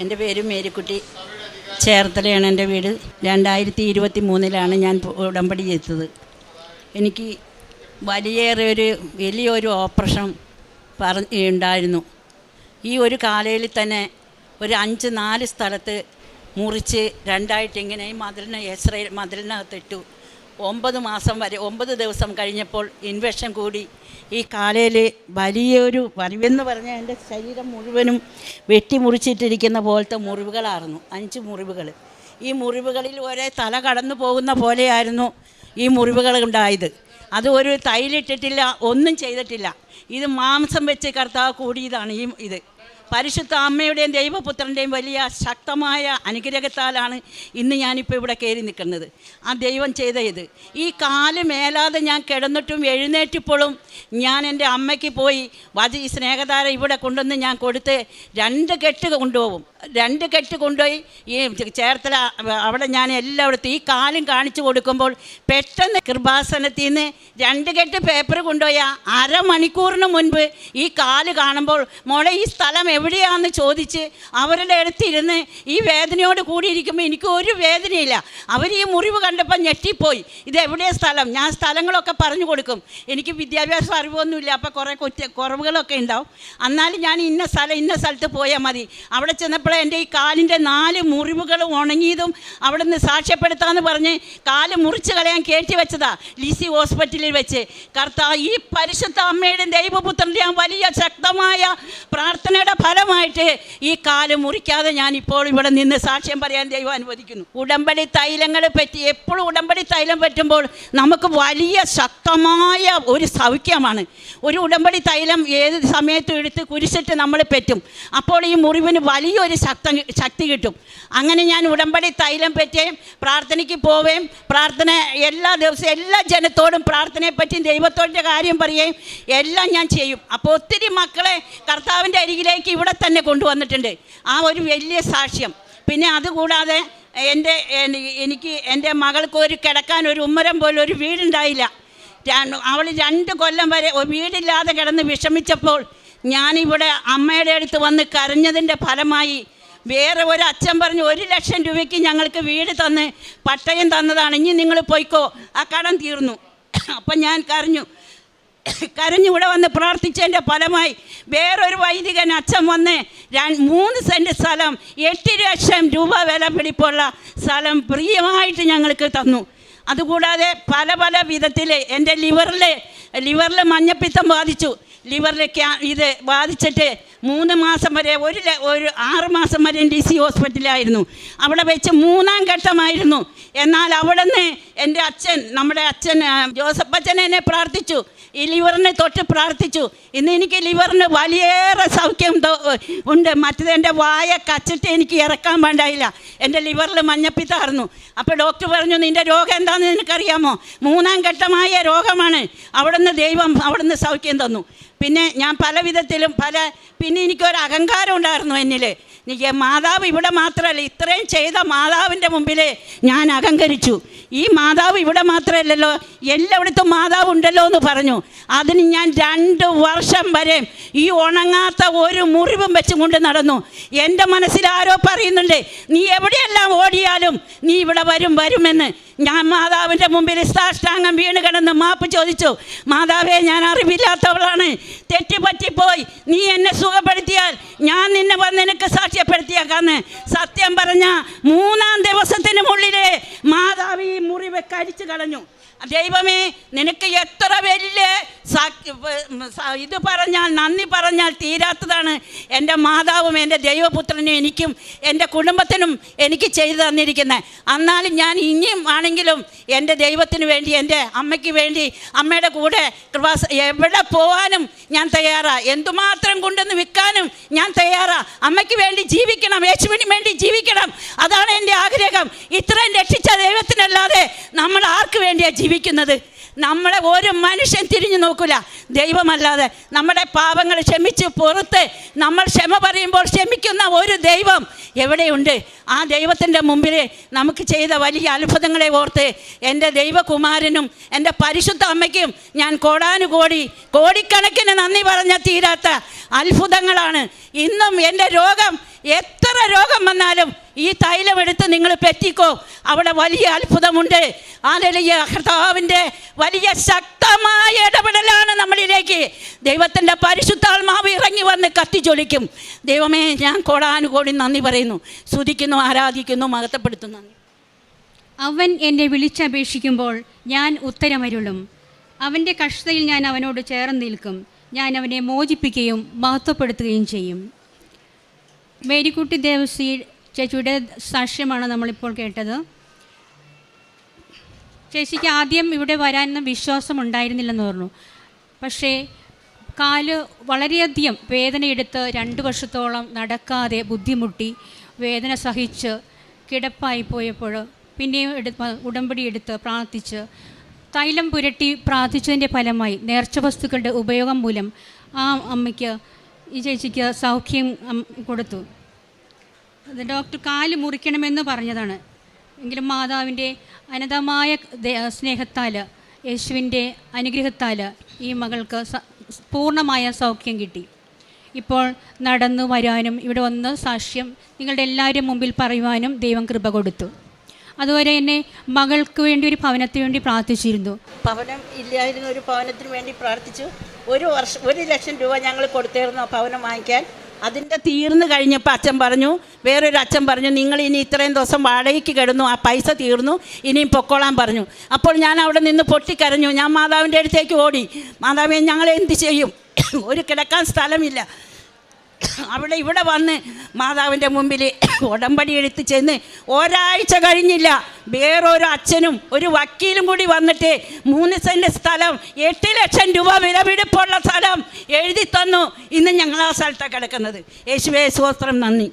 എന്റെ പേര് മേരിക്കുട്ടി. ചേർത്തലയാണ് എന്റെ വീട്. രണ്ടായിരത്തി ഇരുപത്തി മൂന്നിലാണ് ഞാൻ ഉടമ്പടി ചെയ്തത്. എനിക്ക് വലിയേറെ ഒരു വലിയൊരു ഓപ്പറേഷൻ പറഞ്ഞ് ഉണ്ടായിരുന്നു. ഈ ഒരു കാലയിൽ തന്നെ ഒരു അഞ്ച് നാല് സ്ഥലത്ത് മുറിച്ച് രണ്ടായിട്ട് ഇങ്ങനെ ഈ മതിലിന് എസ്രയിൽ മതിലിനകത്തിട്ടു. ഒമ്പത് മാസം വരെ ഒമ്പത് ദിവസം കഴിഞ്ഞപ്പോൾ ഇൻഫെക്ഷൻ കൂടി. ഈ കാലയിൽ വലിയൊരു വലിവെന്ന് പറഞ്ഞാൽ എന്റെ ശരീരം മുഴുവനും വെട്ടിമുറിച്ചിട്ടിരിക്കുന്ന പോലത്തെ മുറിവുകളായിരുന്നു അഞ്ച് മുറിവുകൾ ഈ മുറിവുകളിൽ ഒരേ തല കടന്നു പോകുന്ന പോലെയായിരുന്നു ഈ മുറിവുകൾ ഉണ്ടായത്. അത് ഒരു തൈലിട്ടിട്ടില്ല ഒന്നും ചെയ്തിട്ടില്ല. ഇത് മാംസം വെച്ച് കർത്താവ് കൂടിയതാണ് ഈ ഇത്. പരിശുദ്ധ അമ്മയുടെയും ദൈവപുത്രന്റെയും വലിയ ശക്തമായ അനുഗ്രഹത്താലാണ് ഇന്ന് ഞാനിപ്പോൾ ഇവിടെ കയറി നിൽക്കുന്നത്. ആ ദൈവം ചെയ്ത ഇത്. ഈ കാൽ മേലാതെ ഞാൻ കിടന്നിട്ടും എഴുന്നേറ്റപ്പോഴും ഞാൻ എന്റെ അമ്മയ്ക്ക് പോയി വധി ഈ ഇവിടെ കൊണ്ടുവന്ന് ഞാൻ കൊടുത്ത് രണ്ട് കെട്ട് കൊണ്ടുപോകും. രണ്ട് കെട്ട് കൊണ്ടുപോയി ഈ ചേർത്തല അവിടെ ഞാൻ എല്ലായിടത്തും ഈ കാലും കാണിച്ചു കൊടുക്കുമ്പോൾ പെട്ടെന്ന് കൃപാസനത്തിൽ നിന്ന് രണ്ട് കെട്ട് പേപ്പർ കൊണ്ടുപോയ. അരമണിക്കൂറിന് മുൻപ് ഈ കാൽ കാണുമ്പോൾ മോളെ ഈ സ്ഥലം എവിടെയാണെന്ന് ചോദിച്ച് അവരുടെ അടുത്തിരുന്ന് ഈ വേദനയോട് കൂടിയിരിക്കുമ്പോൾ എനിക്ക് ഒരു വേദനയില്ല. അവർ ഈ മുറിവ് കണ്ടപ്പോൾ ഞെട്ടിപ്പോയി. ഇത് എവിടെയാ സ്ഥലം? ഞാൻ സ്ഥലങ്ങളൊക്കെ പറഞ്ഞു കൊടുക്കും. എനിക്ക് വിദ്യാഭ്യാസം അറിവൊന്നുമില്ല. അപ്പോൾ കുറേ കുറ്റ കുറവുകളൊക്കെ ഉണ്ടാവും. എന്നാലും ഞാൻ ഇന്ന സ്ഥലം ഇന്ന സ്ഥലത്ത് പോയാൽ മതി. അവിടെ ചെന്നപ്പോൾ എന്റെ ഈ കാലിന്റെ നാല് മുറിവുകൾ ഉണങ്ങിയതും അവിടെ നിന്ന് സാക്ഷ്യപ്പെടുത്താമെന്ന് പറഞ്ഞ് കാൽ മുറിച്ച് കളയാൻ കയറ്റി വെച്ചതാ ലിസി ഹോസ്പിറ്റലിൽ വെച്ച്. കർത്താവ് ഈ പരിശുദ്ധ അമ്മയുടെ ദൈവപുത്രന്റെ ആ വലിയ ശക്തമായ പ്രാർത്ഥനയുടെ ഫലമായിട്ട് ഈ കാൽ മുറിക്കാതെ ഞാൻ ഇപ്പോൾ ഇവിടെ നിന്ന് സാക്ഷ്യം പറയാൻ ദൈവം അനുവദിക്കുന്നു. ഉടമ്പടി തൈലങ്ങളെ പറ്റി എപ്പോഴും ഉടമ്പടി തൈലം പറ്റുമ്പോൾ നമുക്ക് വലിയ ശക്തമായ ഒരു സൗഖ്യമാണ്. ഒരു ഉടമ്പടി തൈലം ഏത് സമയത്തും എടുത്ത് കുരിശിട്ട് നമ്മൾ പറ്റും. അപ്പോൾ ഈ മുറിവിന് വലിയൊരു ശക്ത ശക്തി കിട്ടും. അങ്ങനെ ഞാൻ ഉടമ്പടി തൈലം പറ്റുകയും പ്രാർത്ഥനയ്ക്ക് പോവുകയും പ്രാർത്ഥന എല്ലാ ദിവസവും എല്ലാ ജനത്തോടും പ്രാർത്ഥനയെ പറ്റി ദൈവത്തോടെ കാര്യം പറയുകയും എല്ലാം ഞാൻ ചെയ്യും. അപ്പോൾ ഒത്തിരി മക്കളെ കർത്താവിന്റെ അരികിലേക്ക് ഇവിടെ തന്നെ കൊണ്ടുവന്നിട്ടുണ്ട്. ആ ഒരു വലിയ സാക്ഷ്യം. പിന്നെ അതുകൂടാതെ എന്റെ എനിക്ക് എന്റെ മകൾക്ക് ഒരു കിടക്കാൻ ഒരു ഉമ്മരം പോലും ഒരു വീടുണ്ടായില്ല. അവൾ രണ്ട് കൊല്ലം വരെ വീടില്ലാതെ കിടന്ന് വിഷമിച്ചപ്പോൾ ഞാനിവിടെ അമ്മയുടെ അടുത്ത് വന്ന് കരഞ്ഞതിന്റെ ഫലമായി വേറെ ഒരു അച്ഛൻ പറഞ്ഞു ഒരു ലക്ഷം രൂപയ്ക്ക് ഞങ്ങൾക്ക് വീട് തന്ന് പട്ടയം തന്നതാണ്. ഇനി നിങ്ങൾ പോയിക്കോ. ആ കടം തീർന്നു. അപ്പം ഞാൻ കരഞ്ഞു. കരഞ്ഞു ഇവിടെ വന്ന് പ്രാർത്ഥിച്ചതിന്റെ ഫലമായി വേറൊരു വൈദികൻ അച്ഛൻ വന്ന് മൂന്ന് സെന്റ് സ്ഥലം എട്ട് ലക്ഷം രൂപ വില പിടിപ്പുള്ള സ്ഥലം പ്രിയമായിട്ട് ഞങ്ങൾക്ക് തന്നു. അതുകൂടാതെ പല പല വിധത്തിൽ എന്റെ ലിവറിൽ ലിവറിൽ മഞ്ഞപ്പിത്തം ബാധിച്ചു. ലിവറിൽ ക്യാ ഇത് ബാധിച്ചിട്ട് മൂന്ന് മാസം വരെ ഒരു ഒരു ആറ് മാസം വരെ ഡി സി ഹോസ്പിറ്റലായിരുന്നു അവിടെ വെച്ച് മൂന്നാം ഘട്ടമായിരുന്നു. എന്നാൽ അവിടെ നിന്ന് എന്റെ അച്ഛൻ നമ്മുടെ അച്ഛൻ ജോസഫ് അച്ഛൻ എന്നെ പ്രാർത്ഥിച്ചു. ഈ ലിവറിനെ തൊട്ട് പ്രാർത്ഥിച്ചു. ഇന്ന് എനിക്ക് ലിവറിന് വലിയേറെ സൗഖ്യം ഉണ്ട്. മറ്റത് എന്റെ വായ കച്ചിട്ട് എനിക്ക് ഇറക്കാൻ വേണ്ടായില്ല. എന്റെ ലിവറിൽ മഞ്ഞപ്പിത്തായിരുന്നു അപ്പോൾ ഡോക്ടർ പറഞ്ഞു നിന്റെ രോഗം എന്താണെന്ന് നിനക്കറിയാമോ? മൂന്നാം ഘട്ടമായ രോഗമാണ്. അവിടുന്ന് ദൈവം അവിടുന്ന് സൗഖ്യം തന്നു. പിന്നെ ഞാൻ പല വിധത്തിലും പല പിന്നെ എനിക്കൊരു അഹങ്കാരം ഉണ്ടായിരുന്നു എന്നിൽ മാതാവ് ഇവിടെ മാത്രമല്ല ഇത്രയും ചെയ്ത മാതാവിന്റെ മുമ്പിൽ ഞാൻ അഹങ്കരിച്ചു. ഈ മാതാവ് ഇവിടെ മാത്രമല്ലല്ലോ എല്ലായിടത്തും മാതാവ് ഉണ്ടല്ലോ എന്ന് പറഞ്ഞു. അതിന് ഞാൻ രണ്ട് വർഷം വരെ ഈ ഉണങ്ങാത്ത ഒരു മുറിവും വെച്ചും കൊണ്ട് നടന്നു. എന്റെ മനസ്സിൽ ആരോ പറയുന്നുണ്ട് നീ എവിടെയെല്ലാം ഓടിയാലും നീ ഇവിടെ വരും വരുമെന്ന്. ഞാൻ മാതാവിന്റെ മുമ്പിൽ സാഷ്ടാംഗം വീണ് കിടന്ന് മാപ്പ് ചോദിച്ചു. മാതാവേ ഞാൻ അറിവില്ലാത്തവളാണ്. തെറ്റുപറ്റിപ്പോയി നീ എന്നെ സുഖപ്പെടുത്തിയാൽ ഞാൻ നിന്നെ വന്ന് എനിക്ക് സാക്ഷ്യപ്പെടുത്തിയേക്കാന്ന് സത്യം പറഞ്ഞ മൂന്നാം ദിവസത്തിനുള്ളിലെ മാതാവ് ഈ മുറിവ് കരിച്ചു കളഞ്ഞു. ദൈവമേ നിനക്ക് എത്ര വലിയ ഇത് പറഞ്ഞാൽ നന്ദി പറഞ്ഞാൽ തീരാത്തതാണ്. എന്റെ മാതാവും എന്റെ ദൈവപുത്രനും എനിക്കും എന്റെ കുടുംബത്തിനും എനിക്ക് ചെയ്തു തന്നിരിക്കുന്നത്. എന്നാലും ഞാൻ ഇനിയും ആണെങ്കിലും എന്റെ ദൈവത്തിന് വേണ്ടി എന്റെ അമ്മയ്ക്ക് വേണ്ടി അമ്മയുടെ കൂടെ കൃപാസ എവിടെ പോകാനും ഞാൻ തയ്യാറാണ് എന്തുമാത്രം കൊണ്ടുവന്ന് വിൽക്കാനും ഞാൻ തയ്യാറാണ് അമ്മയ്ക്ക് വേണ്ടി ജീവിക്കണം യേശുവിന് വേണ്ടി ജീവിക്കണം. അതാണ് എന്റെ ആഗ്രഹം. ഇത്രയും രക്ഷിച്ച ദൈവത്തിനല്ലാതെ നമ്മൾ ആർക്ക് വേണ്ടിയാണ് ജീവിക്കുന്നത്? നമ്മളെ ഒരു മനുഷ്യൻ തിരിഞ്ഞു നോക്കില്ല ദൈവമല്ലാതെ നമ്മുടെ പാപങ്ങൾ ക്ഷമിച്ച് പുറത്ത് നമ്മൾ ക്ഷമ പറയുമ്പോൾ ക്ഷമിക്കുന്ന ഒരു ദൈവം എവിടെയുണ്ട്? ആ ദൈവത്തിന്റെ മുമ്പിൽ നമുക്ക് ചെയ്ത വലിയ അത്ഭുതങ്ങളെ ഓർത്ത് എന്റെ ദൈവകുമാരനും എന്റെ പരിശുദ്ധ അമ്മയ്ക്കും ഞാൻ കോടാനുകോടി കോടിക്കണക്കിന് നന്ദി പറഞ്ഞ തീരാത്ത അത്ഭുതങ്ങളാണ്. ഇന്നും എന്റെ രോഗം എത്ര രോഗം വന്നാലും ഈ തൈലമെടുത്ത് നിങ്ങൾ പെറ്റിക്കോ. അവിടെ വലിയ അത്ഭുതമുണ്ട്. ആലലിയ കർത്താവിന്റെ വലിയ ശക്തമായ ഇടപെടലാണ് നമ്മളിലേക്ക്. ദൈവത്തിന്റെ പരിശുദ്ധാത്മാവ് ഇറങ്ങി വന്ന് കത്തിച്ചൊലിക്കും. ദൈവമേ ഞാൻ കോടാനുകോടി നന്ദി പറയുന്നു. സ്തുതിക്കുന്നു ആരാധിക്കുന്നു മഹത്വപ്പെടുത്തുന്നു. അവൻ എന്നെ വിളിച്ചപേക്ഷിക്കുമ്പോൾ ഞാൻ ഉത്തരമരുളും. അവന്റെ കഷ്ടതയിൽ ഞാൻ അവനോട് ചേർന്ന് നിൽക്കും. ഞാൻ അവനെ മോചിപ്പിക്കുകയും മഹത്വപ്പെടുത്തുകയും ചെയ്യും. മേരിക്കുട്ടി ദേവസി ചേച്ചിയുടെ സാക്ഷ്യമാണ് നമ്മളിപ്പോൾ കേട്ടത്. ചേച്ചിക്ക് ആദ്യം ഇവിടെ വരാനൊന്നും വിശ്വാസം ഉണ്ടായിരുന്നില്ലെന്ന് പറഞ്ഞു. പക്ഷേ കാൽ വളരെയധികം വേദനയെടുത്ത് രണ്ട് വർഷത്തോളം നടക്കാതെ ബുദ്ധിമുട്ടി വേദന സഹിച്ച് കിടപ്പായി പോയപ്പോൾ പിന്നെയും എടുത്ത് ഉടമ്പടി എടുത്ത് പ്രാർത്ഥിച്ച് തൈലം പുരട്ടി പ്രാർത്ഥിച്ചതിന്റെ ഫലമായി നേർച്ച വസ്തുക്കളുടെ ഉപയോഗം മൂലം ആ അമ്മയ്ക്ക് ഈ ചേച്ചിക്ക് സൗഖ്യം കൊടുത്തു. ഡോക്ടർ കാൽ മുറിക്കണമെന്ന് പറഞ്ഞതാണ്. എങ്കിലും മാതാവിന്റെ അനതമായ സ്നേഹത്താൽ യേശുവിന്റെ അനുഗ്രഹത്താൽ ഈ മകൾക്ക് പൂർണമായ സൗഖ്യം കിട്ടി. ഇപ്പോൾ നടന്നു വരാനും ഇവിടെ വന്ന് സാക്ഷ്യം നിങ്ങളുടെ എല്ലാവരും മുമ്പിൽ പറയുവാനും ദൈവം കൃപ കൊടുത്തു. അതുവരെ എന്നെ മകൾക്ക് വേണ്ടി ഒരു ഭവനത്തിന് വേണ്ടി പ്രാർത്ഥിച്ചിരുന്നു. ഭവനം ഇല്ലായിരുന്നു ഒരു ഭവനത്തിന് വേണ്ടി പ്രാർത്ഥിച്ചു. ഒരു വർഷം ഒരു ലക്ഷം രൂപ ഞങ്ങൾ കൊടുത്തിരുന്നു ഭവനം വാങ്ങിക്കാൻ. അതിന്റെ തീർന്നു കഴിഞ്ഞപ്പോൾ അച്ഛൻ പറഞ്ഞു വേറൊരു അച്ഛൻ പറഞ്ഞു നിങ്ങൾ ഇനി ഇത്രയും ദിവസം വാടകയ്ക്ക് കിടന്നു ആ പൈസ തീർന്നു ഇനിയും പൊക്കോളാൻ പറഞ്ഞു. അപ്പോൾ ഞാൻ അവിടെ നിന്ന് പൊട്ടിക്കരഞ്ഞു. ഞാൻ മാതാവിന്റെ അടുത്തേക്ക് ഓടി. മാതാവിനെ ഞങ്ങൾ എന്ത് ചെയ്യും? ഒരു കിടക്കാൻ സ്ഥലമില്ല. അവിടെ ഇവിടെ വന്ന് മാതാവിന്റെ മുമ്പിൽ ഉടമ്പടി എടുത്ത് ചെന്ന് ഒരാഴ്ച കഴിഞ്ഞില്ല. വേറൊരു അച്ഛനും ഒരു വക്കീലും കൂടി വന്നിട്ട് മൂന്ന് സെന്റ് സ്ഥലം എട്ട് ലക്ഷം രൂപ വിലപിടിപ്പുള്ള സ്ഥലം എഴുതി തന്നു. ഇന്ന് ഞങ്ങൾ ആ സ്ഥലത്താണ് കിടക്കുന്നത്. യേശുവേ സ്വസ്ത്രം നന്ദി.